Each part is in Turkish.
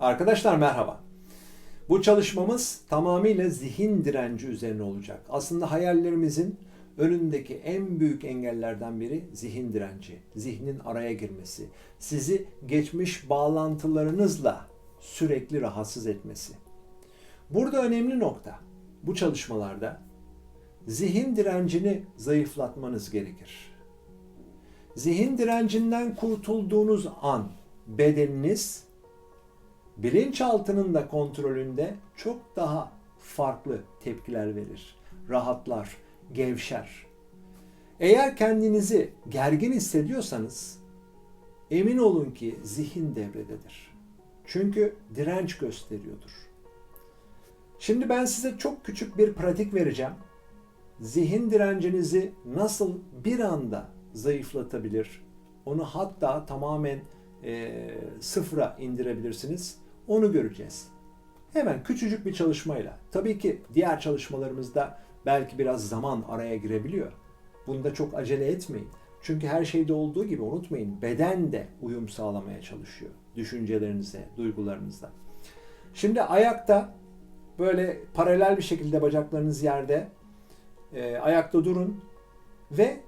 Arkadaşlar merhaba. Bu çalışmamız tamamıyla zihin direnci üzerine olacak. Aslında hayallerimizin önündeki en büyük engellerden biri zihin direnci, zihnin araya girmesi, sizi geçmiş bağlantılarınızla sürekli rahatsız etmesi. Burada önemli nokta bu çalışmalarda zihin direncini zayıflatmanız gerekir. Zihin direncinden kurtulduğunuz an bedeniniz bilinçaltının da kontrolünde çok daha farklı tepkiler verir. Rahatlar, gevşer. Eğer kendinizi gergin hissediyorsanız emin olun ki zihin devrededir. Çünkü direnç gösteriyordur. Şimdi ben size çok küçük bir pratik vereceğim. Zihin direncinizi nasıl bir anda zayıflatabilir, onu hatta tamamen e, sıfıra indirebilirsiniz. Onu göreceğiz. Hemen küçücük bir çalışmayla. Tabii ki diğer çalışmalarımızda belki biraz zaman araya girebiliyor. Bunda çok acele etmeyin. Çünkü her şeyde olduğu gibi unutmayın beden de uyum sağlamaya çalışıyor. Düşüncelerinize, duygularınızla. Şimdi ayakta böyle paralel bir şekilde bacaklarınız yerde e, ayakta durun ve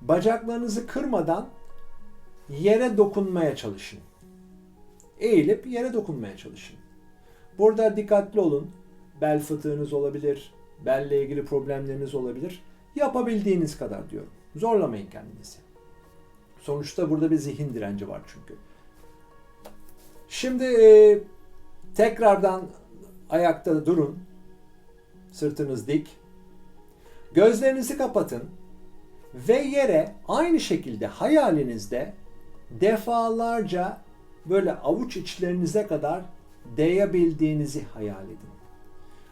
bacaklarınızı kırmadan yere dokunmaya çalışın. Eğilip yere dokunmaya çalışın. Burada dikkatli olun. Bel fıtığınız olabilir, belle ilgili problemleriniz olabilir. Yapabildiğiniz kadar diyorum. Zorlamayın kendinizi. Sonuçta burada bir zihin direnci var çünkü. Şimdi e, tekrardan ayakta durun. Sırtınız dik. Gözlerinizi kapatın ve yere aynı şekilde hayalinizde defalarca böyle avuç içlerinize kadar değebildiğinizi hayal edin.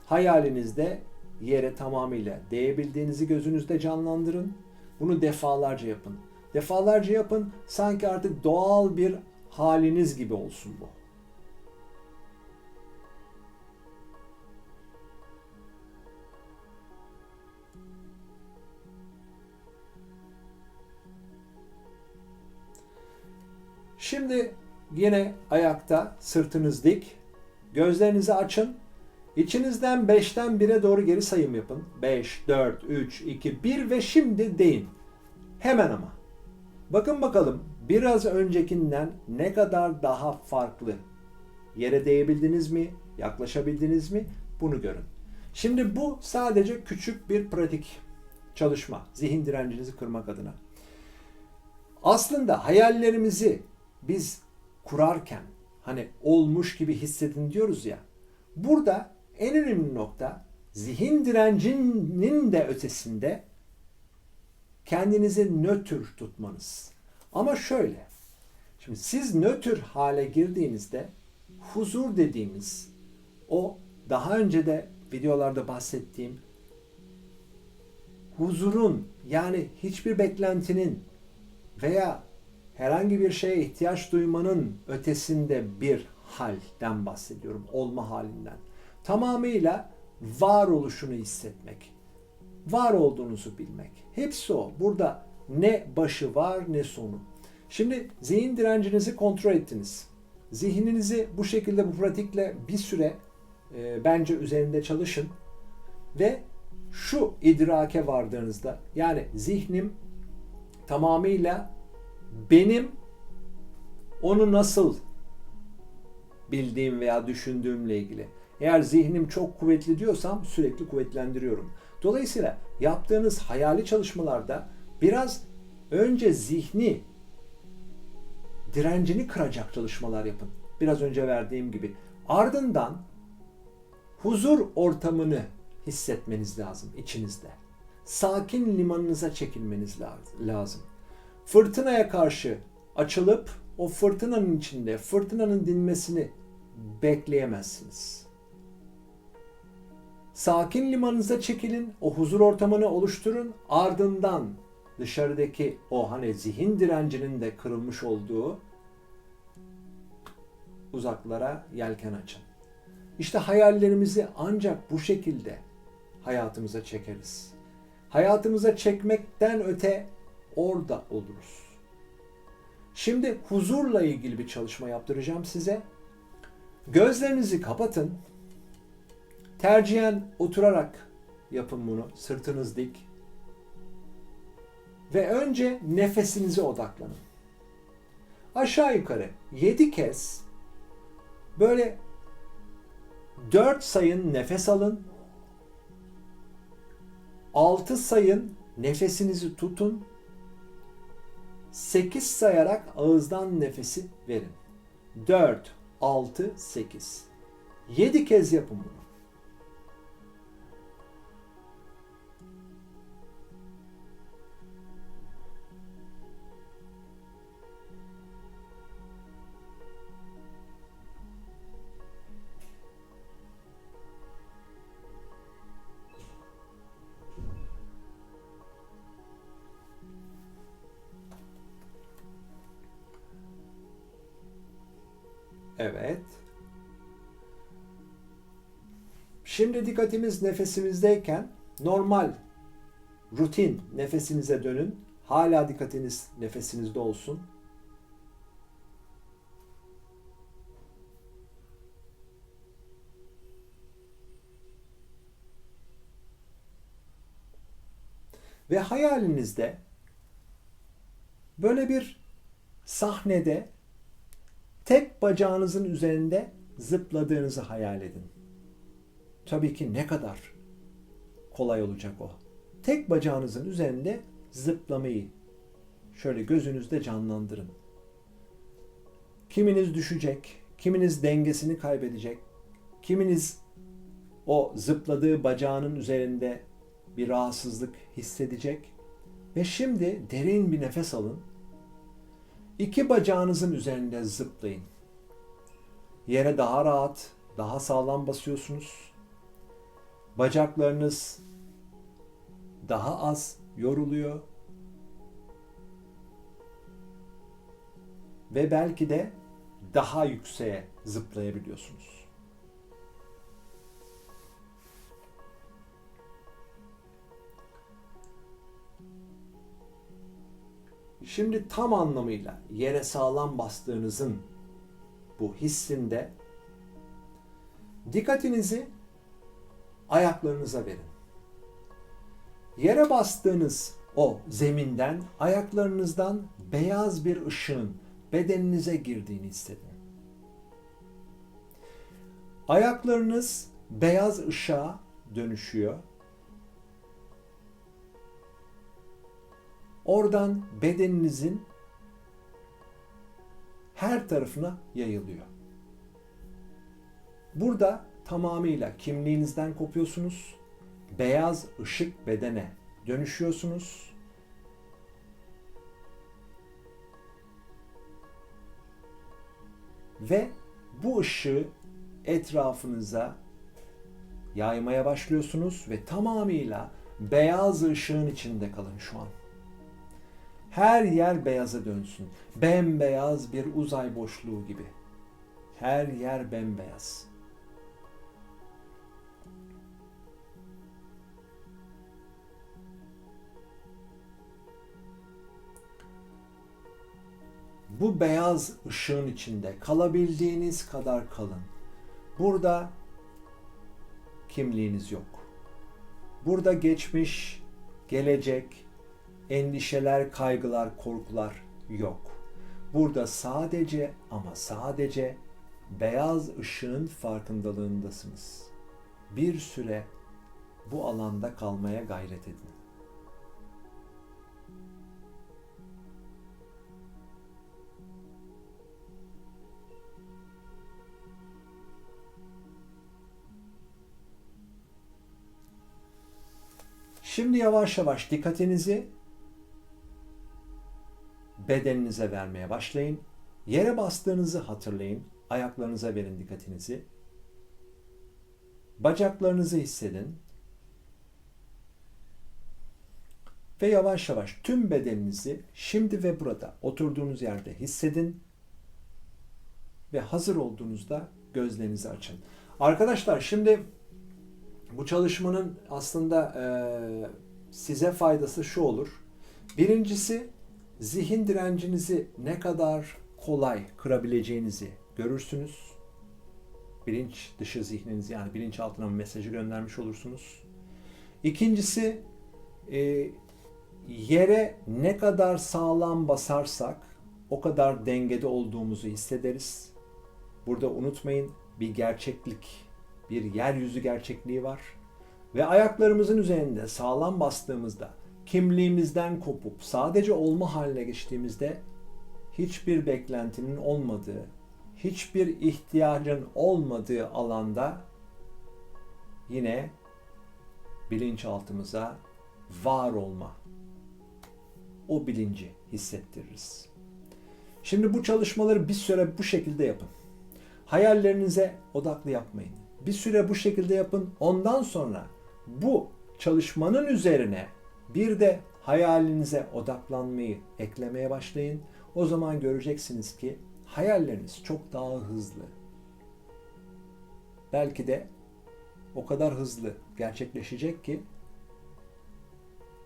Hayalinizde yere tamamıyla değebildiğinizi gözünüzde canlandırın. Bunu defalarca yapın. Defalarca yapın sanki artık doğal bir haliniz gibi olsun bu. Şimdi yine ayakta sırtınız dik. Gözlerinizi açın. İçinizden 5'ten 1'e doğru geri sayım yapın. 5, 4, 3, 2, 1 ve şimdi deyin. Hemen ama. Bakın bakalım biraz öncekinden ne kadar daha farklı. Yere değebildiniz mi? Yaklaşabildiniz mi? Bunu görün. Şimdi bu sadece küçük bir pratik çalışma. Zihin direncinizi kırmak adına. Aslında hayallerimizi biz kurarken hani olmuş gibi hissedin diyoruz ya. Burada en önemli nokta zihin direncinin de ötesinde kendinizi nötr tutmanız. Ama şöyle. Şimdi siz nötr hale girdiğinizde huzur dediğimiz o daha önce de videolarda bahsettiğim huzurun yani hiçbir beklentinin veya herhangi bir şeye ihtiyaç duymanın ötesinde bir halden bahsediyorum. Olma halinden. Tamamıyla varoluşunu hissetmek. Var olduğunuzu bilmek. Hepsi o. Burada ne başı var ne sonu. Şimdi zihin direncinizi kontrol ettiniz. Zihninizi bu şekilde bu pratikle bir süre e, bence üzerinde çalışın ve şu idrake vardığınızda yani zihnim tamamıyla benim onu nasıl bildiğim veya düşündüğümle ilgili. Eğer zihnim çok kuvvetli diyorsam sürekli kuvvetlendiriyorum. Dolayısıyla yaptığınız hayali çalışmalarda biraz önce zihni direncini kıracak çalışmalar yapın. Biraz önce verdiğim gibi. Ardından huzur ortamını hissetmeniz lazım içinizde. Sakin limanınıza çekilmeniz lazım. Fırtınaya karşı açılıp o fırtınanın içinde fırtınanın dinmesini bekleyemezsiniz. Sakin limanınıza çekilin, o huzur ortamını oluşturun. Ardından dışarıdaki o hani zihin direncinin de kırılmış olduğu uzaklara yelken açın. İşte hayallerimizi ancak bu şekilde hayatımıza çekeriz. Hayatımıza çekmekten öte orada oluruz. Şimdi huzurla ilgili bir çalışma yaptıracağım size. Gözlerinizi kapatın. Tercihen oturarak yapın bunu. Sırtınız dik. Ve önce nefesinize odaklanın. Aşağı yukarı 7 kez böyle 4 sayın nefes alın. 6 sayın nefesinizi tutun. 8 sayarak ağızdan nefesi verin. 4, 6, 8. 7 kez yapın bunu. Evet. Şimdi dikkatimiz nefesimizdeyken normal, rutin nefesinize dönün. Hala dikkatiniz nefesinizde olsun. Ve hayalinizde böyle bir sahnede tek bacağınızın üzerinde zıpladığınızı hayal edin. Tabii ki ne kadar kolay olacak o. Tek bacağınızın üzerinde zıplamayı şöyle gözünüzde canlandırın. Kiminiz düşecek, kiminiz dengesini kaybedecek, kiminiz o zıpladığı bacağının üzerinde bir rahatsızlık hissedecek. Ve şimdi derin bir nefes alın İki bacağınızın üzerinde zıplayın. Yere daha rahat, daha sağlam basıyorsunuz. Bacaklarınız daha az yoruluyor. Ve belki de daha yükseğe zıplayabiliyorsunuz. Şimdi tam anlamıyla yere sağlam bastığınızın bu hissinde dikkatinizi ayaklarınıza verin. Yere bastığınız o zeminden, ayaklarınızdan beyaz bir ışığın bedeninize girdiğini hissedin. Ayaklarınız beyaz ışığa dönüşüyor Oradan bedeninizin her tarafına yayılıyor. Burada tamamıyla kimliğinizden kopuyorsunuz. Beyaz ışık bedene dönüşüyorsunuz. Ve bu ışığı etrafınıza yaymaya başlıyorsunuz ve tamamıyla beyaz ışığın içinde kalın şu an. Her yer beyaza dönsün. Bembeyaz bir uzay boşluğu gibi. Her yer bembeyaz. Bu beyaz ışığın içinde kalabildiğiniz kadar kalın. Burada kimliğiniz yok. Burada geçmiş, gelecek, endişeler, kaygılar, korkular yok. Burada sadece ama sadece beyaz ışığın farkındalığındasınız. Bir süre bu alanda kalmaya gayret edin. Şimdi yavaş yavaş dikkatinizi bedeninize vermeye başlayın. Yere bastığınızı hatırlayın. Ayaklarınıza verin dikkatinizi. Bacaklarınızı hissedin. Ve yavaş yavaş tüm bedeninizi şimdi ve burada oturduğunuz yerde hissedin. Ve hazır olduğunuzda gözlerinizi açın. Arkadaşlar şimdi bu çalışmanın aslında size faydası şu olur. Birincisi zihin direncinizi ne kadar kolay kırabileceğinizi görürsünüz. bilinç dışı zihniniz yani bilinçaltına bir mesajı göndermiş olursunuz. İkincisi e, yere ne kadar sağlam basarsak o kadar dengede olduğumuzu hissederiz. Burada unutmayın bir gerçeklik, bir yeryüzü gerçekliği var. Ve ayaklarımızın üzerinde sağlam bastığımızda, kimliğimizden kopup sadece olma haline geçtiğimizde hiçbir beklentinin olmadığı, hiçbir ihtiyacın olmadığı alanda yine bilinçaltımıza var olma, o bilinci hissettiririz. Şimdi bu çalışmaları bir süre bu şekilde yapın. Hayallerinize odaklı yapmayın. Bir süre bu şekilde yapın. Ondan sonra bu çalışmanın üzerine bir de hayalinize odaklanmayı eklemeye başlayın. O zaman göreceksiniz ki hayalleriniz çok daha hızlı. Belki de o kadar hızlı gerçekleşecek ki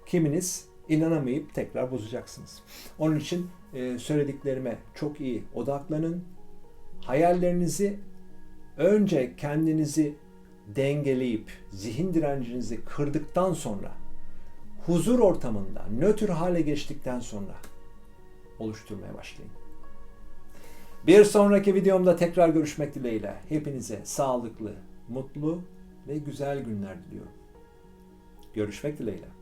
kiminiz inanamayıp tekrar bozacaksınız. Onun için e, söylediklerime çok iyi odaklanın. Hayallerinizi önce kendinizi dengeleyip zihin direncinizi kırdıktan sonra huzur ortamında nötr hale geçtikten sonra oluşturmaya başlayın. Bir sonraki videomda tekrar görüşmek dileğiyle hepinize sağlıklı, mutlu ve güzel günler diliyorum. Görüşmek dileğiyle.